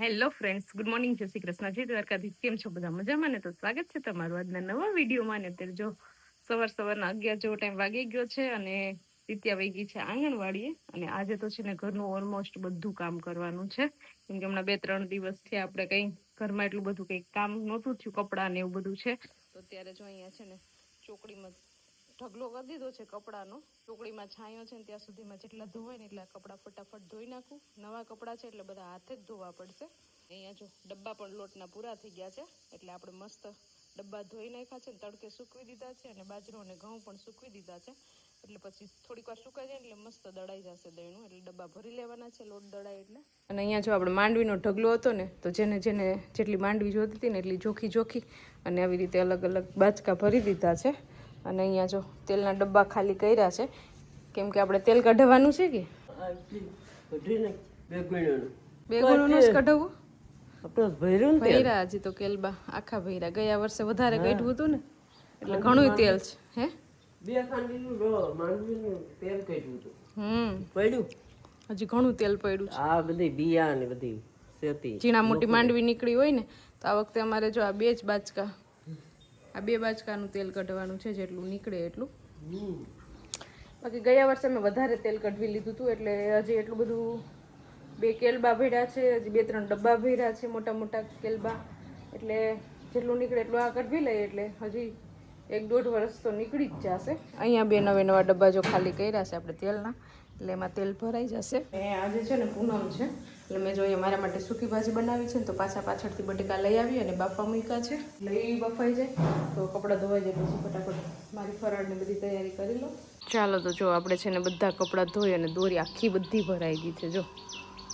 Hello friends good morning જય શ્રી કૃષ્ણ. જય કેમ છો બધા? મજામાં ને? તો સ્વાગત છે તમારું આજના નવા વિડીયોમાં. ને અત્યારે જો સવાર સવારના અગિયાર જેવો ટાઈમ વાગી ગયો છે અને રીત્યા વૈગી છે આંગણવાડીએ. અને આજે તો છે ને ઘરનું ઓલમોસ્ટ બધું કામ કરવાનું છે. કેમ કે હમણાં બે ત્રણ દિવસથી આપણે કંઈ ઘરમાં એટલું બધું કંઈક કામ નહોતું થયું, કપડાં ને એવું બધું છે. તો અત્યારે જો અહીંયા છે ને ચોકડીમાં ઢગલો કરી દીધો છે કપડાનો. ચોકડીમાં છાંયો છે ને ત્યાં સુધીમાં જેટલા ધોવાય ને એટલા કપડાં ફટાફટ ધોઈ નાખું. નવા કપડાં છે એટલે બધા હાથે જ ધોવા પડશે. અહીંયા જો ડબ્બા પણ લોટના પૂરા થઈ ગયા છે, એટલે આપણે મસ્ત ડબ્બા ધોઈ નાખ્યા છે ને તડકે સૂકવી દીધા છે અને બાજરો અને ઘઉં પણ સૂકવી દીધા છે. એટલે પછી થોડીક વાર સુકાઈ જાય એટલે મસ્ત દળાઈ જશે દહીણું. એટલે ડબ્બા ભરી લેવાના છે, લોટ દળાય એટલે. અને અહીંયા જો આપણે માંડવીનો ઢગલો હતો ને, તો જેને જેને જેટલી માંડવી જોતી હતી ને એટલી જોખી જોખી અને આવી રીતે અલગ અલગ બાચકા ભરી દીધા છે. અને અહીંયા જો તેલના ડબ્બા ખાલી કર્યા છે. કેમ કે આપણે તેલ કઢાવવાનું છે કે? બે ગુણોનું જ કઢાવવું? ભૈરા હજી તો કેલબા આખા ભૈરા ગયા વર્ષે વધારે કઢવું હતું ને? એટલે ઘણું તેલ છે હે? બે ખાંડીનું તેલ કાઢ્યું હતું. હમ. પડ્યું? હજી ઘણું તેલ પડ્યું છે. આ બધી બિયા ને બધી ઝીણા મોટી માંડવી નીકળી હોય ને તો આ વખતે અમારે જો આ બે જ બાચકા આ બે બાજકાનું તેલ કઢવાનું છે જેટલું નીકળે એટલું. બાકી ગયા વર્ષે મેં વધારે તેલ કઢવી લીધું હતું એટલે હજી એટલું બધું બે કેલબા ભર્યા છે હજી બે ત્રણ ડબ્બા ભર્યા છે મોટા મોટા કેલબા. એટલે જેટલું નીકળે એટલું આ કઢવી લઈએ એટલે હજી એક દોઢ વર્ષ તો નીકળી જ જશે. અહીંયા બે નવે નવા ડબ્બા જો ખાલી કર્યા છે આપણે તેલના એટલે એમાં તેલ ભરાઈ જશે. એ આજે છે ને પૂનમ છે એટલે મેં જો અહીંયા મારા માટે સૂકી ભાજી બનાવી છે ને તો પાછા પાછળથી બટેકા લઈ આવી અને બાફા મૂક્યા છે. એટલે એ બફાઈ જાય તો કપડાં ધોવાઈ જાય પછી ફટાફટ મારી ફરાળની બધી તૈયારી કરી લો. ચાલો તો જો આપણે છે ને બધા કપડાં ધોઈ અને દોરી આખી બધી ભરાઈ ગઈ છે જો.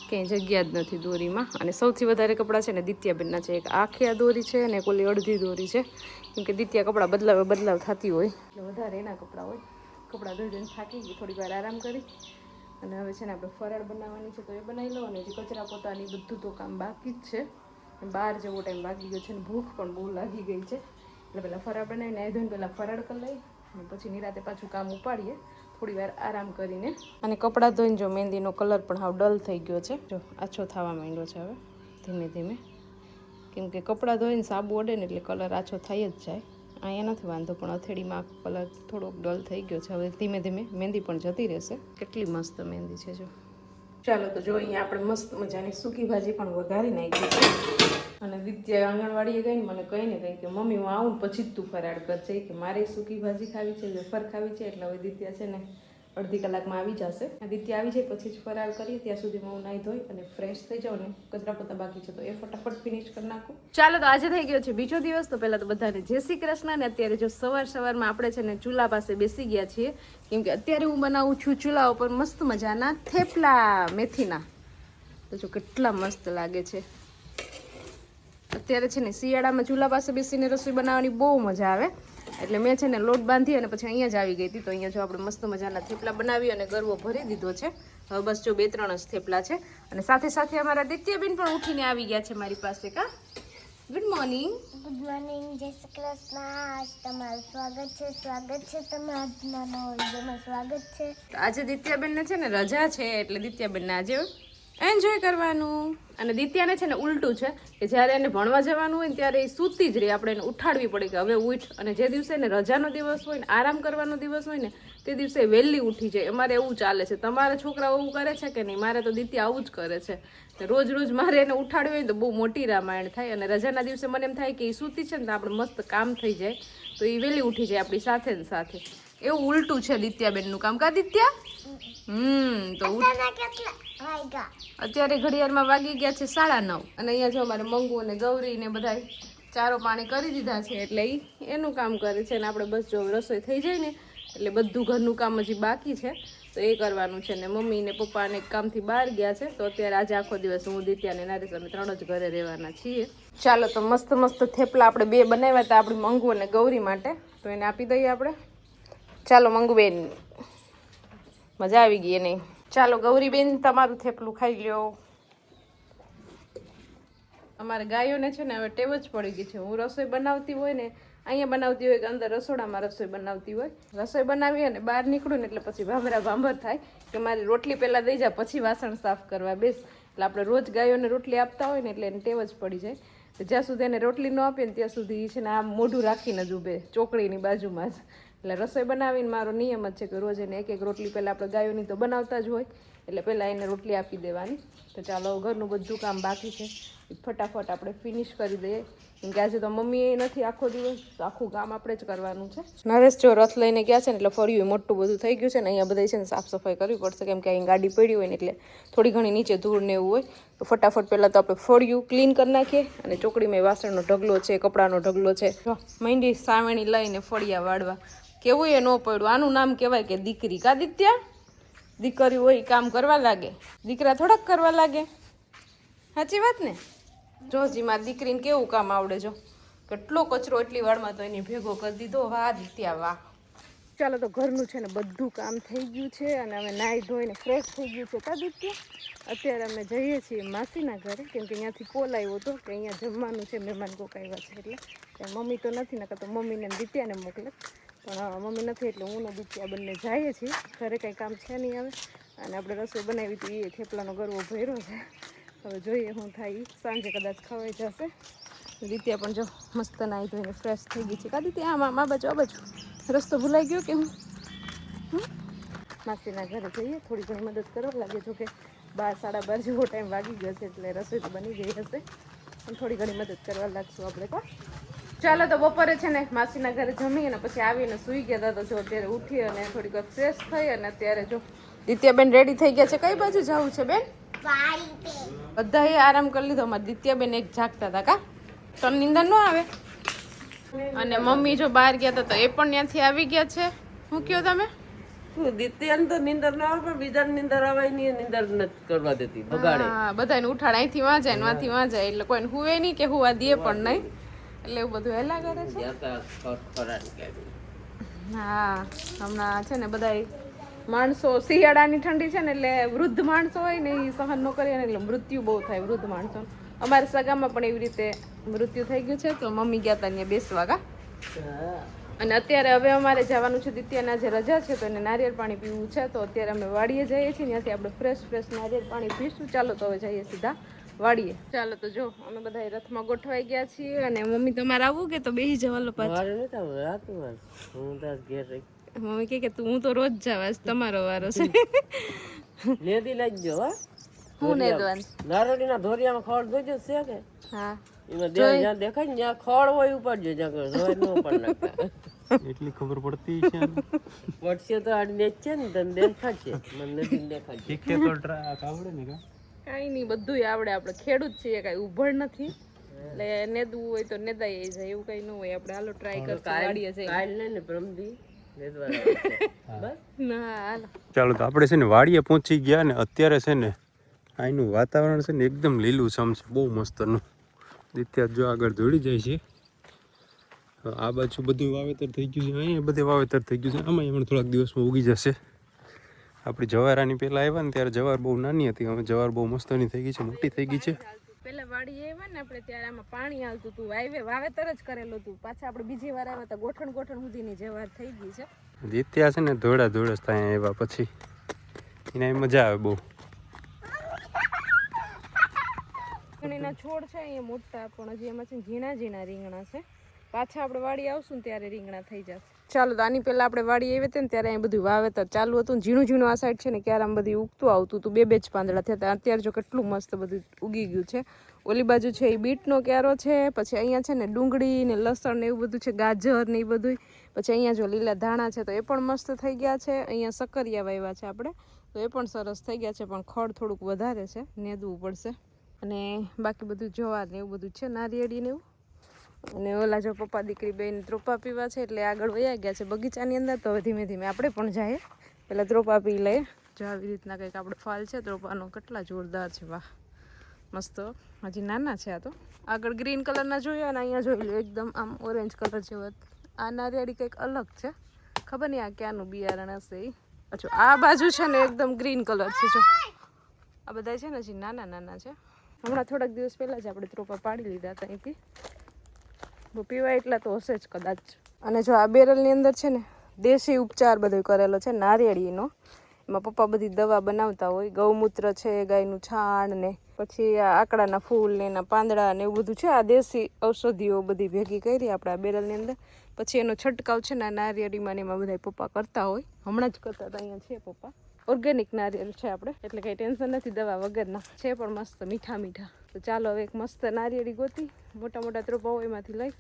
ક્યાંય જગ્યા જ નથી દોરીમાં. અને સૌથી વધારે કપડાં છે ને દિત્યાબેનના છે. એક આખી આ દોરી છે અને એક ઓલી અડધી દોરી છે. કેમ કે દિત્યા કપડાં બદલાવ બદલાવ થતી હોય. એટલે વધારે એના કપડાં હોય. કપડાં ધોઈ ધોઈને થાકી ગઈ, થોડીક વાર આરામ કરી. અને હવે છે ને આપણે ફરાળ બનાવવાની છે તો એ બનાવી લો અને હજી કચરા પોતાની બધું તો કામ બાકી જ છે. બહાર જેવો ટાઈમ બાકી ગયો છે ને ભૂખ પણ બહુ લાગી ગઈ છે. એટલે પહેલાં ફરાળ બનાવીને નાહી ધોઈને પહેલાં ફરાળ કરી લઈ અને પછી નિરાતે પાછું કામ ઉપાડીએ, થોડી વાર આરામ કરીને. અને કપડાં ધોઈને જો મહેંદીનો કલર પણ હાવ ડલ થઈ ગયો છે. જો આછો થવા માંડ્યો છે હવે ધીમે ધીમે. કેમ કે કપડાં ધોઈને સાબુ અડે ને એટલે કલર આછો થઈ જ જાય. અહીંયા નથી વાંધો, પણ અથેડીમાં કલર થોડોક ડલ થઈ ગયો છે. હવે ધીમે ધીમે મહેંદી પણ જતી રહેશે. કેટલી મસ્ત મહેંદી છે જો. ચાલો તો જો અહીંયા આપણે મસ્ત મજાની સૂકી ભાજી પણ વઘારી નાખી અને વિદ્યા આંગણવાડીએ ગઈ મને કહી ને કહી કે, મમ્મી, હું આવું પછી જ તું ફરાળ કરશે કે, મારે સૂકી ભાજી ખાવી છે, વેફર ખાવી છે, એટલે હવે દિત્યા છે ને અડધી કલાકમાં આવી જશે. આદિત્ય આવી જાય, પછી જ ફરાર કરીએ, ત્યાં સુધીમાં હું નાહી ધોઈ અને ફ્રેશ થઈ જાઉં ને કચરા પોતા બાકી છે. તો એ ફટાફટ ફિનિશ કરી નાખું. ચાલો તો આજે થઈ ગયો છે બીજો દિવસ. તો પહેલાં તો બધાને જય શ્રી કૃષ્ણ ને અત્યારે જો સવાર સવારમાં આપણે છે ને ચૂલા પાસે બેસી ગયા છીએ, કેમ કે અત્યારે હું બનાવું છું ચૂલા ઉપર મસ્ત મજાના થેપલા મેથીના. તો જો કેટલા મસ્ત લાગે છે. અત્યારે છે ને શિયાળામાં ચૂલા પાસે બેસીને રસોઈ બનાવવાની બહુ મજા આવે. એટલે મેં છે ને લોટ બાંધી અને પછી અહીંયા જ આવી ગઈ હતી. તો અહીંયા જો આપણે મસ્ત મજાના થેપલા બનાવી અને ગરવો ભરી દીધો છે. હવે બસ જો બે ત્રણ જ થેપલા છે. અને સાથે સાથે અમારા દિત્યબેન પણ ઉઠીને આવી ગયા છે મારી પાસે કા? ગુડ મોર્નિંગ ગુડ મોર્નિંગ જય શ્રી કૃષ્ણ. આજ તમારું સ્વાગત છે સ્વાગત છે તમારા સ્વાગત છે. આજે દિત્યાબેનને છે ને રજા છે એટલે દિત્યાબેનને આજે એન્જોય કરવાનું. અને દિત્યાને છે ને ઉલટું છે કે જ્યારે એને ભણવા જવાનું હોય ત્યારે એ સૂતી જ રહી. આપણે એને ઉઠાડવી પડે કે હવે ઉઠ. અને જે દિવસે એને રજાનો દિવસ હોય ને, આરામ કરવાનો દિવસ હોય ને, તે દિવસે વહેલી ઉઠી જાય. અમારે એવું ચાલે છે. તમારા છોકરાઓ એવું કરે છે કે નહીં? મારે તો દિત્યા આવું જ કરે છે. રોજ રોજ મારે એને ઉઠાડવી હોય તો બહુ મોટી રામાયણ થાય. અને રજાના દિવસે મને એમ થાય કે એ સૂતી છે ને તો આપણે મસ્ત કામ થઈ જાય. તો એ વહેલી ઉઠી જાય આપણી સાથે ને સાથે. એવું ઉલટું છે દિત્યાબેનનું કામ. કા દિત્યા? હમ તો અત્યારે ઘડિયાળમાં વાગી ગયા છે સાડા નવ. અને અહીંયા જો અમારે મંગુ અને ગૌરી ને બધા ચારો પાણી કરી દીધા છે એટલે એનું કામ કરે છે અને આપણે બસ જો રસોઈ થઈ જાય ને એટલે બધું ઘરનું કામ હજી બાકી છે. તો એ કરવાનું છે ને મમ્મી ને પપ્પા ને કામથી બહાર ગયા છે. તો અત્યારે આજે આખો દિવસ હું દિત્યા ને નારેશ અમે ત્રણ જ ઘરે રહેવાના છીએ. ચાલો તો મસ્ત મસ્ત થેપલા આપણે બે બનાવ્યા હતા આપણી મંગુ અને ગૌરી માટે. તો એને આપી દઈએ આપણે. ચાલો મંગુબેન, મજા આવી ગઈ એને. ચાલો ગૌરીબેન, તમારું થેપલું ખાઈ લ્યો. અમારે ગાયોને છે ને હવે ટેવ જ પડી ગઈ છે. હું રસોઈ બનાવતી હોય ને, અહીંયા બનાવતી હોય કે અંદર રસોડામાં રસોઈ બનાવતી હોય, રસોઈ બનાવી અને બહાર નીકળું ને એટલે પછી ભાંભરા ભાંભર થાય કે મારી રોટલી પહેલાં દઈ જા, પછી વાસણ સાફ કરવા બેસ. એટલે આપણે રોજ ગાયોને રોટલી આપતા હોય ને એટલે એને ટેવ જ પડી જાય. જ્યાં સુધી એને રોટલી ન આપીએ ને ત્યાં સુધી છે ને આમ મોઢું રાખીને જ ઊભે, ચોકડીની બાજુમાં જ. એટલે રસોઈ બનાવીને મારો નિયમ જ છે કે રોજ એને એક એક રોટલી પહેલાં આપણે ગાયોની તો બનાવતા જ હોય. એટલે પહેલાં એને રોટલી આપી દેવાની. તો ચાલો ઘરનું બધું કામ બાકી છે. એ ફટાફટ આપણે ફિનિશ કરી દઈએ. કેમ કે આજે તો મમ્મી એ નથી આખો દિવસ આખું કામ આપણે જ કરવાનું છે. નરેશ જો રથ લઈને ગયા છે ને એટલે ફર્યું મોટું બધું થઈ ગયું છે ને અહીંયા બધા છે ને સાફ સફાઈ કરવી પડશે. કેમ કે અહીં ગાડી પડી હોય ને એટલે થોડી ઘણી નીચે ધૂળ ને એવું હોય. તો ફટાફટ પહેલાં તો આપણે ફળિયું ક્લીન કરી નાખીએ અને ચોકડીમાં વાસણનો ઢગલો છે, કપડાનો ઢગલો છે. મહેંદી સાવણી લઈને ફળિયા વાળવા. કેવું એ ન પડ્યું. આનું નામ કહેવાય કે દીકરી. કા દિત્યા? દીકરી હોય કામ કરવા લાગે. દીકરા થોડાક કરવા લાગે. સાચી વાત ને? જો મારી દીકરીને કેવું કામ આવડે જો. કેટલો કચરો એટલી વારમાં તો એની ભેગો કરી દીધો. વાહ દિત્યા, વાહ. ચાલો તો ઘરનું છે ને બધું કામ થઈ ગયું છે અને અમે નાહી ધોઈને ફ્રેશ થઈ ગયું છે. કા દિત્ય? અત્યારે અમે જઈએ છીએ માસીના ઘરે કેમ કે અહીંયાથી કોલ આવ્યો હતો કે અહીંયા જમવાનું છે, મહેમાન કોક આવ્યા છે એટલે. મમ્મી તો નથી, નકર તો મમ્મીને દિત્યાને મોકલે. પણ અ, મમ્મી નથી એટલે હું ને દિત્યા બંને જઈએ છીએ. ઘરે કંઈ કામ છે નહીં હવે. અને આપણે રસોઈ બનાવી હતી એ થેપલાનો ગરવો ભર્યો છે. હવે જોઈએ શું થાય સાંજે કદાચ ખવાઈ જશે. દિત્યા પણ જો મસ્ત નાહી ધોઈને ફ્રેશ થઈ ગઈ છે. કાદી ત્યાં આમાં મા બાજુ આ બાજુ? રસ્તો ભૂલાઈ ગયો કે હું? માસીના ઘરે જઈએ થોડી ઘણી મદદ કરવા લાગે. જો કે બાર સાડા બાર જેવો ટાઈમ વાગી ગયો છે એટલે રસોઈ તો બની ગઈ હશે. પણ થોડી ઘણી મદદ કરવા લાગશું આપણે તો ચાલો તો બપોરે છે ને માસીના ઘરે જમી અને પછી આવીને સૂઈ ગયા તો જો અત્યારે ઉઠી અને થોડીક વાર ફ્રેશ થઈ અને અત્યારે જો દિત્યાબેન રેડી થઈ ગયા છે. કઈ બાજુ જવું છે બેન? બધાએ આરામ કરી લીધો. અમારે દિત્યાબેન એક જાગતા હતા કા? તો નિંદર ન આવે? અને મમ્મી જો બહાર ગયા હતા તો એ પણ ત્યાંથી આવી ગયા છે. હું કયો તમે? દિત્યાને તો નીંદર ના આવે પણ બીજાને નીંદર આવે એ નથી કરવા દેતી બગાડે. બધાને ઉઠાડ. અહીંથી વાં જાય ને વાંથી વાં જાય એટલે કોઈને હુવે નહીં કે હુવા દે પણ નહીં. એટલે એવું બધું હેલા કરે છે? હા હમણાં છે ને બધા માણસો શિયાળાની ઠંડી છે ને એટલે વૃદ્ધ માણસો હોય ને એ સહન ન કરીએ ને એટલે મૃત્યુ બહુ થાય વૃદ્ધ માણસો. અમારા સગામાં પણ એવી રીતે મૃત્યુ થઈ ગયું છે તો મમ્મી ગયા હતા ત્યાં બેસવા કા અને અત્યારે હવે અમારે જવાનું છે દિત્યાના જે રજા છે તો એને નારિયેળ પાણી પીવું છે તો અત્યારે અમે વાડીએ જઈએ છીએ ત્યાંથી આપણે ફ્રેશ ફ્રેશ નારિયેળ પાણી પીશું. ચાલો તો હવે જઈએ સીધા. વાડીએ ચાલો તો જો અમે બધા રથમાં ગોઠવાઈ ગયા છીએ અને મમ્મી તમારે આવવું કે તો બેસી જવાલો પાછું? હું તાર ઘેર મમ્મી કે તું હું તો રોજ જવા તમારો વારો છે. નેદી લાગજો હા. હું નેદવાન? નારોડીના ધોરિયામાં જોઈજો છે કે? હા. એમાં જ્યાં દેખાય ને હોય જ્યાં ન એટલી ખબર પડતી છે પડશે તો આડી ને જ છે ને તને દેખાડશે મને નથી દેખાડશે શીખે તો ટ્રાક આવડે ને કા? કાંઈ નહીં બધું આવડે. આપણે ખેડૂત છીએ કાંઈ ઉભળ નથી. એટલે નેદવું હોય તો નેદાઈ જાય એવું કંઈ ન હોય. આપણે હાલો ટ્રાય કરતા વાડીએ જઈ કાલ ને ને પ્રમદી ચાલો તો આપણે છે ને વાડીએ પહોંચી ગયા ને અત્યારે છે ને અહીંનું વાતાવરણ છે ને એકદમ લીલું છમ છે બહુ મસ્તનું દિત્યા જો આગળ દોડી જાય છે. આ બાજુ બધું વાવેતર થઈ ગયું છે અહીંયા બધે વાવેતર થઈ ગયું છે આમાં પણ થોડાક દિવસમાં ઉગી જશે. આપણી જવારાની પહેલાં આવ્યા ને ત્યારે જવાર બહુ નાની હતી. હવે જવાર બહુ મસ્તની થઈ ગઈ છે મોટી થઈ ગઈ છે. પેલા વાડી આવ્યા ને આપણે ત્યારે આમાં પાણી આવતું હતું. વાવે વાવેતર જ કરેલું હતું. પાછા આપણે બીજી વાર આવ્યા તો ગોઠણ ગોઠણ સુધીની જવાર થઈ ગઈ છે. જીત્યા છે ને ધોળા ધોળસ ત્યાં આવ્યા પછી. એને મજા આવે બહુ. રીંગણીના છોડ છે અહીંયા મોટા પણ હજી એમાં છે ઝીણા ઝીણા રીંગણા છે. પાછા આપણે વાડી આવશું ત્યારે રીંગણા થઈ જશે. ચાલો તો આની પહેલાં આપણે વાડી આવી હતી ને ત્યારે અહીં બધું વાવેતર ચાલુ હતું ઝીણું ઝીણું આ સાઈડ છે ને ક્યારે આમ બધું ઉગતું આવતું હતું. બે બે જ પાંદડા થયા અત્યારે જો કેટલું મસ્ત બધું ઉગી ગયું છે. ઓલી બાજુ છે એ બીટનો ક્યારો છે, પછી અહીંયા છે ને ડુંગળી ને લસણ ને એવું બધું છે, ગાજર ને એ બધું પછી અહીંયા જો લીલા ધાણા છે તો એ પણ મસ્ત થઈ ગયા છે. અહીંયા સકરિયા વાવ્યા છે આપણે. તો એ પણ સરસ થઈ ગયા છે, પણ ખડ થોડુંક વધારે છે. નેદવું પડશે. અને બાકી બધું જવાર ને એવું બધું છે, નારિયેળી ને એવું. અને ઓલા જો પપ્પા દીકરી બેન ત્રોપા પીવા છે એટલે આગળ વયા ગયા છે બગીચાની અંદર, તો ધીમે ધીમે આપણે પણ જઈએ. પહેલાં ત્રોપા પી લઈએ. જો આવી રીતના કંઈક આપણે ફાલ છે, ત્રોપાનો કેટલા જોરદાર છે, વાહ. મસ્ત. હજી નાના છે આ તો. આગળ ગ્રીન કલરના જોયા અને અહીંયા જોઈ લો, એકદમ આમ ઓરેન્જ કલર જેવા આ નારિયેળી કંઈક અલગ છે. ખબર નહીં આ ક્યાંનું બિયારણ હશે એ અચ્છા, આ બાજુ છે ને એકદમ ગ્રીન કલર છે, જો. આ બધા છે ને હજી નાના નાના છે. હમણાં થોડાક દિવસ પહેલાં જ આપણે ત્રોપા પાડી લીધા હતા અહીંથી. પીવાય એટલા તો હશે જ કદાચ. અને જો આ બેરલની અંદર છે ને, દેશી ઉપચાર બધો કરેલો છે, નારિયેળીનો. એમાં પપ્પા બધી દવા બનાવતા હોય, ગૌમૂત્ર છે, ગાયનું છાણ ને, પછી આ આકડાના ફૂલ ને, એના પાંદડા ને, એવું બધું છે. આ દેશી ઔષધિઓ બધી ભેગી કરી આપણે આ બેરલની અંદર. પછી એનો છંટકાવ છે ને, આ નારિયેળીમાં ને એમાં બધા પપ્પા કરતા હોય. હમણાં જ કરતા હતા, અહીંયા છે પપ્પા. ઓર્ગેનિક નારિયેળ છે આપણે. એટલે કંઈ ટેન્શન નથી દવા વગરના. છે પણ મસ્ત, મીઠા મીઠા. તો ચાલો હવે એક મસ્ત નારિયેળી ગોતી. મોટા મોટા ત્રોપાઓ એમાંથી લઈ.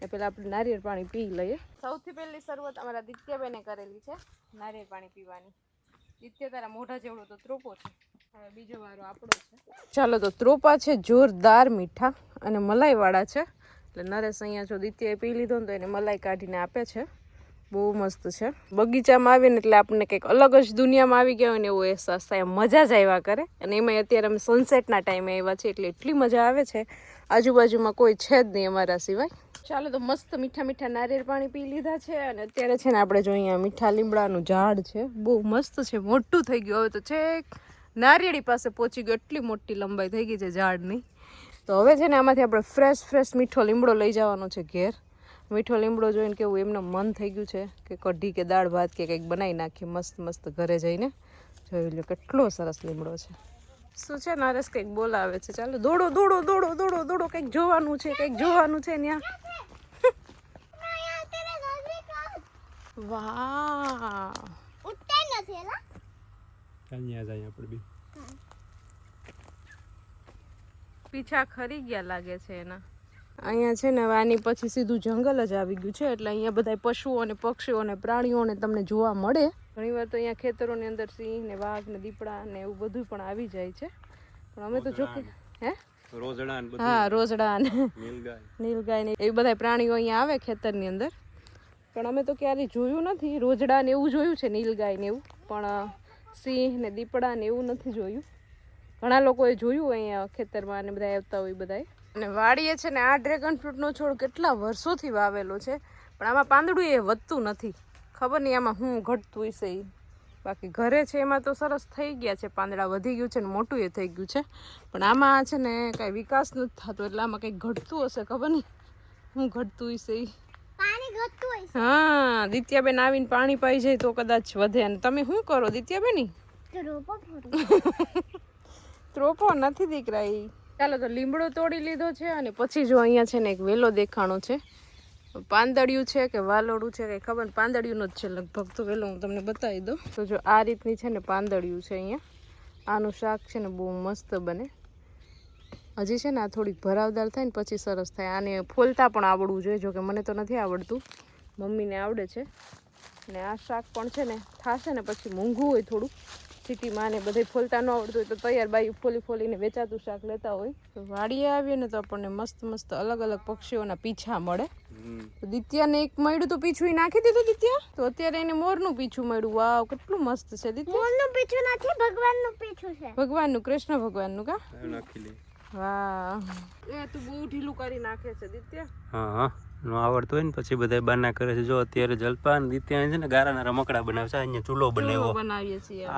ને પહેલાં આપણે નારિયેળ પાણી પી લઈએ. સૌથી પહેલી શરૂઆત અમારા દિત્યાબેને કરેલી છે નારિયેળ પાણી પીવાની. દિત્ય તારા મોઢા જેવડો તો ત્રોપો છે. બીજો વારો આપણો ચાલો તો ત્રોપા છે, જોરદાર મીઠા અને મલાઈવાળા છે. એટલે નરેશ અહીંયા જો દિત્યએ પી લીધો ને તો એને મલાઈ કાઢીને આપે છે. બહુ મસ્ત છે. બગીચામાં આવીને એટલે આપણને કંઈક અલગ જ દુનિયામાં આવી ગયા હોય ને એવો અહેસાસ થાય મજા જ આવ્યા કરે. અને એમાં અત્યારે અમે સનસેટના ટાઈમે આવ્યા છે એટલે એટલી મજા આવે છે. આજુબાજુમાં કોઈ છે જ નહીં અમારા સિવાય. ચાલો તો મસ્ત મીઠા મીઠા નારિયેળ પાણી પી લીધા છે અને અત્યારે છે ને આપણે જો અહીંયા મીઠા લીમડાનું ઝાડ છે. બહુ મસ્ત છે, મોટું થઈ ગયું. હવે તો છેક નારિયેળી પાસે પહોંચી ગયો, એટલી મોટી લંબાઈ થઈ ગઈ છે ઝાડની. તો હવે છે ને આમાંથી આપણે ફ્રેશ ફ્રેશ મીઠો લીમડો લઈ જવાનો છે ઘેર. મીઠો લીમડો જોઈને કેવું એમનું મન થઈ ગયું છે કે કઢી કે દાળ ભાત કે કંઈક બનાવી નાખીએ મસ્ત મસ્ત ઘરે જઈને. જોઈ લો કેટલો સરસ લીમડો છે. શું છે નરેશ કંઈક બોલાવે છે? ચાલો દોડો દોડો દોડો દોડો દોડો કંઈક જોવાનું છે કંઈક જોવાનું છે ત્યાં વાહ! પીછા ખરી ગયા લાગે છે એના. અહીંયા છે ને વાની આની પછી સીધું જંગલ જ આવી ગયું છે. એટલે અહીંયા બધા પશુઓ અને પક્ષીઓ અને પ્રાણીઓને તમને જોવા મળે. ઘણીવાર તો અહીંયા ખેતરોની અંદર સિંહ ને વાઘ ને દીપડા ને એવું બધું પણ આવી જાય છે. પણ અમે તો જો કે હે? રોજડા હા રોજડા નીલગાય. ને એ બધા પ્રાણીઓ અહીંયા આવે ખેતરની અંદર. પણ અમે તો ક્યારેય જોયું નથી. રોજડા ને એવું જોયું છે નીલગાય ને એવું. પણ સિંહ ને દીપડા ને એવું નથી જોયું. ઘણા લોકોએ જોયું અહીંયા ખેતરમાં ને બધા આવતા હોય બધાએ અને વાડીએ છે ને આ ડ્રેગન ફ્રૂટનો છોડ કેટલા વર્ષોથી વાવેલો છે પણ આમાં પાંદડું એ વધતું નથી. ખબર નહીં આમાં હું ઘટતું હશે એ બાકી ઘરે છે એમાં તો સરસ થઈ ગયા છે પાંદડા વધી ગયું છે ને મોટું એ થઈ ગયું છે. પણ આમાં છે ને કાંઈ વિકાસ નથી થતો એટલે આમાં કંઈક ઘટતું હશે ખબર નહીં. હું ઘટતું હશે એ હા દિત્યાબેન આવીને પાણી પાઈ જાય તો કદાચ વધે. અને તમે શું કરો દિત્યાબેન રોપો ત્રોપો નથી દીકરા ઈ. ચાલો તો લીમડો તોડી લીધો છે અને પછી જો અહીંયા છે ને એક વેલો દેખાણો છે. પાંદડિયું છે કે વાલોડું છે કે ખબર પાંદડિયું જ છે લગભગ. તો વેલો હું તમને બતાવી દઉં. તો જો આ રીતની છે ને પાંદડિયું છે અહીંયા. આનું શાક છે ને બહુ મસ્ત બને. હજી છે ને આ થોડીક ભરાવદાર થાય ને પછી સરસ થાય. આને ફોલતા પણ આવડવું જોઈએ, જોકે મને તો નથી આવડતું. મમ્મીને આવડે છે. ને આ શાક પણ છે ને, થાશે ને પછી મોંઘું હોય થોડું સિટીમાં ને બધે ફોલતા ન આવડતું હોય તો તૈયાર બાયું ફોલી ફોલીને વેચાતું શાક લેતા હોય. તો વાડીએ આવીએ ને તો આપણને મસ્ત મસ્ત અલગ અલગ પક્ષીઓના પીછા મળે. તો દિત્યાને એક મળ્યું તો પીછું નાખી દીધું દિત્યા? તો અત્યારે એને મોરનું પીછું મળ્યું. વાવ કેટલું મસ્ત છે દિત્યા. મોરનું પીછું નથી ભગવાનનું પીછું છે. ભગવાનનું કૃષ્ણ ભગવાનનું કા? નાખી લે. વાહ એ તું બહુ ઢીલું કરી નાખે છે દિત્યા. હા હા. નો આવડતું હોય ને પછી બધા બાના કરે છે. જો અત્યારે જલપાન ત્યાં છે ને ગારાના રમકડા બનાવે છે. અહીંયા ચૂલો બનાવ્યો.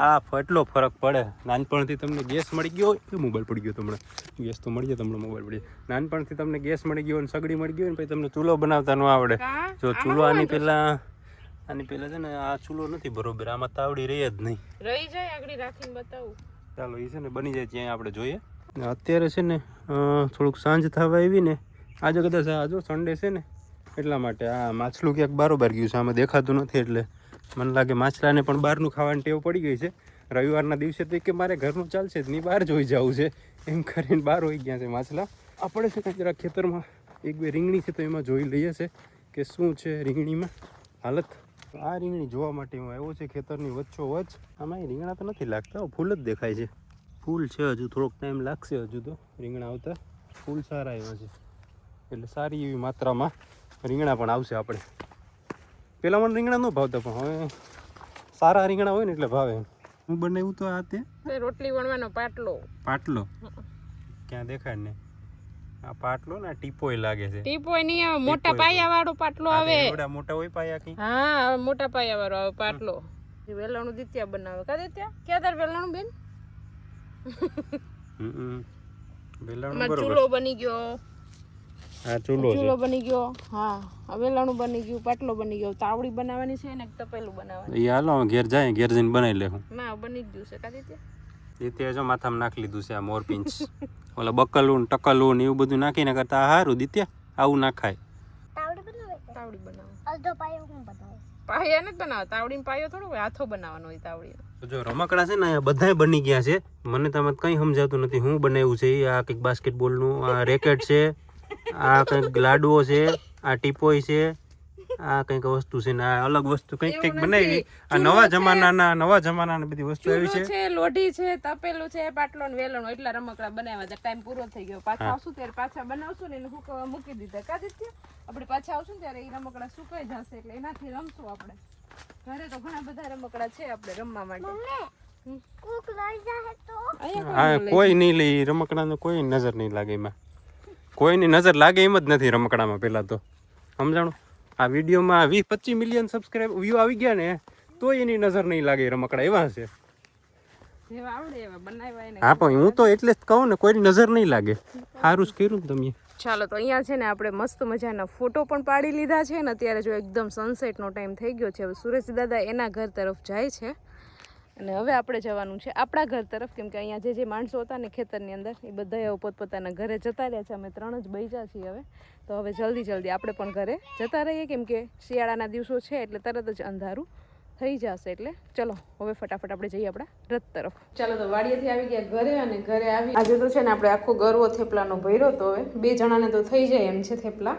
આ એટલો ફરક પડે. નાનપણથી તમને ગેસ મળી ગયો હોય મોબાઈલ પડી ગયો તમને. ગેસ તો મળી ગયો તમને મોબાઈલ પડી. નાનપણથી તમને ગેસ મળી ગયો અને સગડી મળી ગયો ને પછી તમને ચૂલો બનાવતા ન આવડે. જો ચૂલો આની પહેલા આની પહેલા છે ને આ ચૂલો નથી બરોબર આમાં તાવડી રહી જ નહીં. રહી જાય આગળ રાખીને બતાવું. ચાલો એ છે ને બની જાય ત્યાં આપણે જોઈએ. અત્યારે છે ને થોડુંક સાંજ થવા આવી ને આજે કદાચ આ જો સન્ડે છે ને એટલા માટે આ માછલું ક્યાંક બારોબાર ગયું છે, આમાં દેખાતું નથી એટલે મને લાગે માછલાને પણ બહારનું ખાવાની ટેવ પડી ગઈ છે. રવિવારના દિવસે તો કે મારે ઘરનું ચાલશે જ નહીં, બહાર જોઈ જવું છે. એમ કરીને બહાર હોઈ ગયા છે માછલા. આપણે છે ને જરા ખેતરમાં એક બે રીંગણી છે તો એમાં જોઈ લઈએ છે કે શું છે રીંગણીમાં હાલત. આ રીંગણી જોવા માટે હું આવ્યો છે ખેતરની વચ્ચો વચ્ચ આમાં રીંગણા તો નથી લાગતા ફૂલ જ દેખાય છે. ફૂલ છે હજુ, થોડોક ટાઈમ લાગશે હજુ તો રીંગણા આવતા. ફૂલ સારા એવા છે. એટલે સારી એવી માત્રામાં રીંગણા પણ આવશે આપણે. પેલા મને રીંગણા ન ભાવતા પણ હવે સારા રીંગણા હોય ને એટલે ભાવે હું બનાવ્યું તો આ તે? રોટલી વણવાનો પાટલો. પાટલો? ક્યાં દેખાય ને? આ પાટલો ને ટીપોય લાગે છે. ટીપોય નહીં આવે મોટા પાયા વાળો પાટલો આવે. એવડા મોટા હોય પાયા કઈ? હા મોટા પાયા વાળો આવે પાટલો. એ વેલણું દિત્યા બનાવે. કા દિત્યા? ક્યાં તાર વેલણું બેન? હમ વેલાણું બરોબર. ચૂલો બની ગયો. આ ચૂલો છે. ચૂલો બની ગયો. હા આ વેલણું બની ગયું પાટલો બની ગયો. તાવડી બનાવવાની છે ને તપેલું બનાવવાનું? એ હાલો ઘેર જાય ઘેર જઈને બનાવી લે હું ના બની જ ગયું છે. કા દિત્યા દિત્યાએ જો માથામાં નાખી લીધું છે આ મોરપિંચ ઓલા બકલું ને ટકલું ને એવું બધું નાખીને કરતા સારું દિત્યા આવું ના ખાય. તાવડી બનાવે તાવડી બનાવે. અડધો પાયો હું બનાવે? પાયા નથી બનાવવા તાવડીમાં પાયો થોડો હોય હાથો બનાવવાનો હોય તાવડી જો રમકડા છે ને અહીંયા બધાય બની ગયા છે. મને તો આમાં કંઈ સમજાતું નથી. હું બનાવ્યું છે આ કંઈક બાસ્કેટબોલનું આ રેકેટ છે. આ કંઈક લાડુઓ છે આ ટીપોય છે આ કંઈક વસ્તુ છે ને આ અલગ વસ્તુ કંઈક કંઈક બનાવી. આ નવા જમાનાના નવા જમાનાની બધી વસ્તુ આવી છે. છે લોઢી છે તપેલું છે પાટલો ને વેલણો એટલા રમકડા બનાવ્યા હતા. ટાઈમ પૂરો થઈ ગયો. પાછા આવશું ત્યારે પાછા બનાવશું ને એને હુકવા મૂકી દીધા. કા દીધી આપણે પાછા આવશું ત્યારે એ રમકડા સુકાઈ જશે એટલે એનાથી રમશું આપણે. ઘરે તો ઘણા બધા રમકડા છે આપણે રમવા માટે. કોઈ નહીં લઈ રમકડા રમકડાને કોઈ નજર નહીં લાગે એમાં. કોઈની નજર લાગે એમ જ નથી રમકડામાં પહેલાં તો. સમજાણું? આ વિડીયોમાં વીસ પચીસ મિલિયન સબસ્ક્રાઈબ વ્યૂ આવી ગયા ને તો એની નજર નહીં લાગે રમકડા એવા છે જેવા આવડે એવા બનાવ્યા હા પણ હું તો એટલે જ કહું ને કોઈની નજર નહીં લાગે. સારું જ કર્યું ને તમે. ચાલો તો અહીંયા છે ને આપણે મસ્ત મજાના ફોટો પણ પાડી લીધા છે ને અત્યારે જો એકદમ સનસેટનો ટાઈમ થઈ ગયો છે હવે સુરેશ દાદા એના ઘર તરફ જાય છે. અને હવે આપણે જવાનું છે આપણા ઘર તરફ. કેમ કે અહીંયા જે જે માણસો હતા ને ખેતરની અંદર, એ બધા પોતપોતાના ઘરે જતા રહ્યા છે. અમે ત્રણ જ બૈજા છીએ હવે. તો હવે જલ્દી જલ્દી આપણે પણ ઘરે જતા રહીએ. કેમ કે શિયાળાના દિવસો છે એટલે તરત જ અંધારું થઈ જશે એટલે ચલો, હવે ફટાફટ આપણે જઈએ આપણા રથ તરફ. ચાલો તો વાડીએથી આવી ગયા ઘરે અને ઘરે આવી આજે તો છે ને આપણે આખો ગરવો થેપલાનો ભર્યો તો હવે બે જણાને તો થઈ જાય એમ છે થેપલા.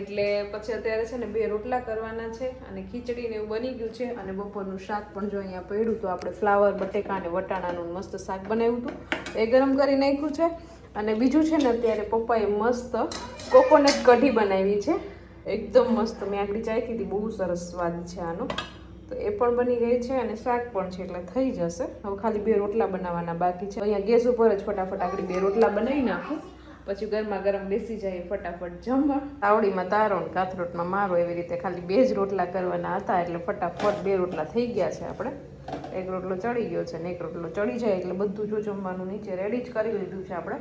એટલે પછી અત્યારે છે ને બે રોટલા કરવાના છે અને ખીચડી ને એવું બની ગયું છે અને બપોરનું શાક પણ જો અહીંયા પડ્યું તો આપણે ફ્લાવર, બટેકા અને વટાણાનું મસ્ત શાક બનાવ્યું હતું. એ ગરમ કરી નાખ્યું છે. અને બીજું છે ને અત્યારે પપ્પાએ મસ્ત કોકોનટ કઢી બનાવી છે. એકદમ મસ્ત. મેં આગળ ચાખી હતી. બહુ સરસ સ્વાદ છે આનો. તો એ પણ બની ગઈ છે અને શાક પણ છે એટલે થઈ જશે. હવે ખાલી બે રોટલા બનાવવાના બાકી છે. અહીંયા ગેસ ઉપર જ ફટાફટ આગળ બે રોટલા બનાવી નાખું. પછી ગરમા ગરમ બેસી જાય ફટાફટ જમવા. તાવડીમાં તારો ને કાથરોટમાં મારો એવી રીતે ખાલી બે જ રોટલા કરવાના હતા એટલે ફટાફટ બે રોટલા થઈ ગયા છે આપણે. એક રોટલો ચડી ગયો છે ને એક રોટલો ચડી જાય એટલે બધું જો જમવાનું નીચે રેડી જ કરી લીધું છે આપણે.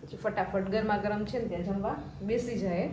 પછી ફટાફટ ગરમા ગરમ છે ને ત્યાં જમવા બેસી જાય.